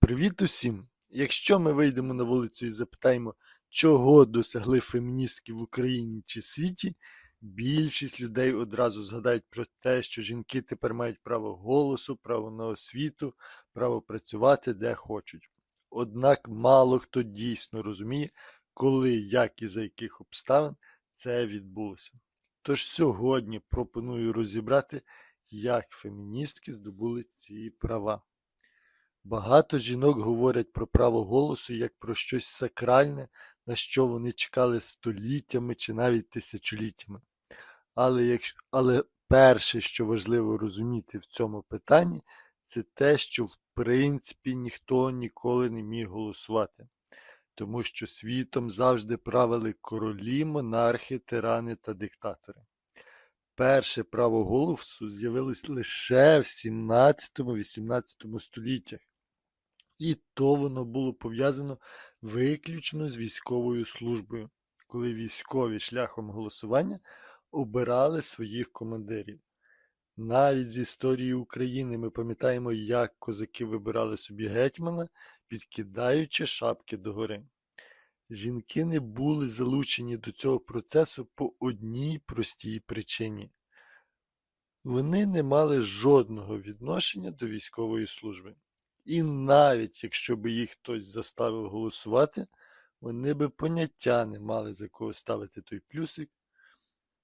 Привіт усім! Якщо ми вийдемо на вулицю і запитаємо, чого досягли феміністки в Україні чи світі, більшість людей одразу згадають про те, що жінки тепер мають право голосу, право на освіту, право працювати де хочуть. Однак мало хто дійсно розуміє, коли, як і за яких обставин це відбулося. Тож сьогодні пропоную розібрати, як феміністки здобули ці права. Багато жінок говорять про право голосу як про щось сакральне, на що вони чекали століттями чи навіть тисячоліттями. Але, якщо, але перше, що важливо розуміти в цьому питанні, це те, що в принципі ніхто ніколи не міг голосувати, тому що світом завжди правили королі, монархи, тирани та диктатори. Перше право голосу з'явилось лише в 17-18 століттях. І то воно було пов'язано виключно з військовою службою, коли військові шляхом голосування обирали своїх командирів. Навіть з історії України ми пам'ятаємо, як козаки вибирали собі гетьмана, підкидаючи шапки догори. Жінки не були залучені до цього процесу по одній простій причині. Вони не мали жодного відношення до військової служби. І навіть якщо би їх хтось заставив голосувати, вони би поняття не мали за кого ставити той плюсик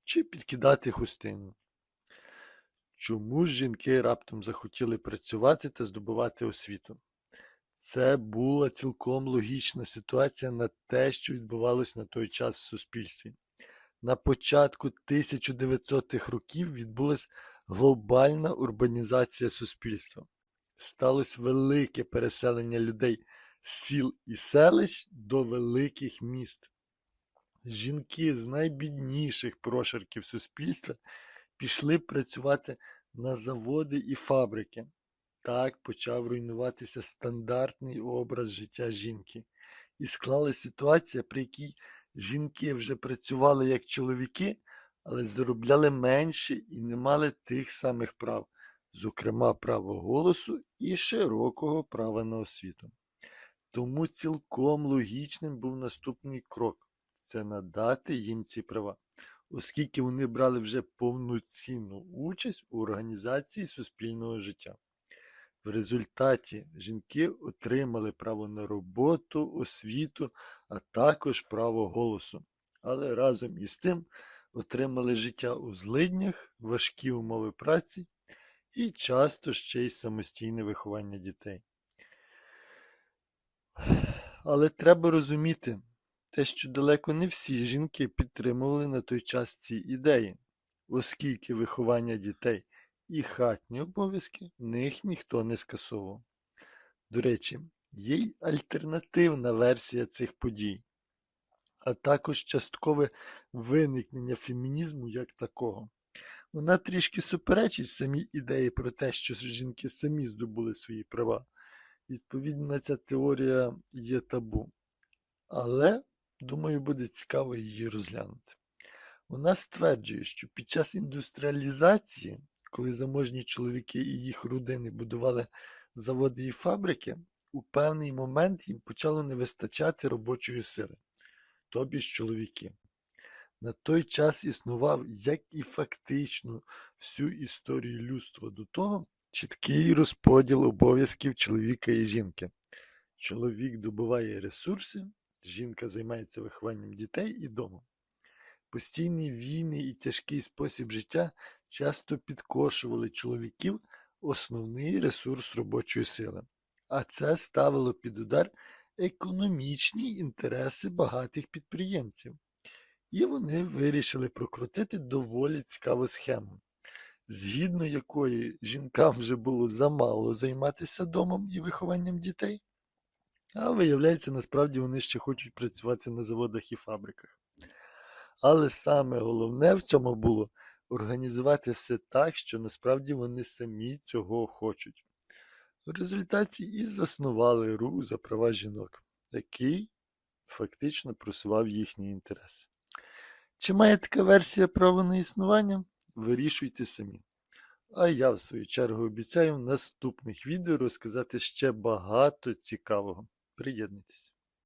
чи підкидати хустину. Чому ж жінки раптом захотіли працювати та здобувати освіту? Це була цілком логічна ситуація на те, що відбувалось на той час в суспільстві. На початку 1900-х років відбулася глобальна урбанізація суспільства сталося велике переселення людей з сіл і селищ до великих міст. Жінки з найбідніших прошарків суспільства пішли працювати на заводи і фабрики. Так почав руйнуватися стандартний образ життя жінки. І склалася ситуація, при якій жінки вже працювали як чоловіки, але заробляли менше і не мали тих самих прав зокрема право голосу і широкого права на освіту. Тому цілком логічним був наступний крок це надати їм ці права, оскільки вони брали вже повноцінну участь у організації суспільного життя. В результаті жінки отримали право на роботу, освіту, а також право голосу. Але разом із тим отримали життя у злиднях, важкі умови праці і часто ще й самостійне виховання дітей. Але треба розуміти те, що далеко не всі жінки підтримували на той час ці ідеї, оскільки виховання дітей і хатні обов'язки них ніхто не скасовував. До речі, є й альтернативна версія цих подій, а також часткове виникнення фемінізму як такого. Вона трішки суперечить самій ідеї про те, що жінки самі здобули свої права. Відповідно, ця теорія є табу. Але, думаю, буде цікаво її розглянути. Вона стверджує, що під час індустріалізації, коли заможні чоловіки і їх родини будували заводи і фабрики, у певний момент їм почало не вистачати робочої сили, тобі ж чоловіки. На той час існував, як і фактично всю історію людства до того, чіткий розподіл обов'язків чоловіка і жінки. Чоловік добуває ресурси, жінка займається вихованням дітей і домом. Постійні війни і тяжкий спосіб життя часто підкошували чоловіків основний ресурс робочої сили, а це ставило під удар економічні інтереси багатих підприємців. І вони вирішили прокрутити доволі цікаву схему, згідно якої жінкам вже було замало займатися домом і вихованням дітей, а виявляється, насправді вони ще хочуть працювати на заводах і фабриках. Але саме головне в цьому було організувати все так, що насправді вони самі цього хочуть. В результаті і заснували рух за права жінок, який фактично просував їхні інтереси. Чи має така версія право на існування? Вирішуйте самі. А я, в свою чергу, обіцяю в наступних відео розказати ще багато цікавого. Приєднуйтесь.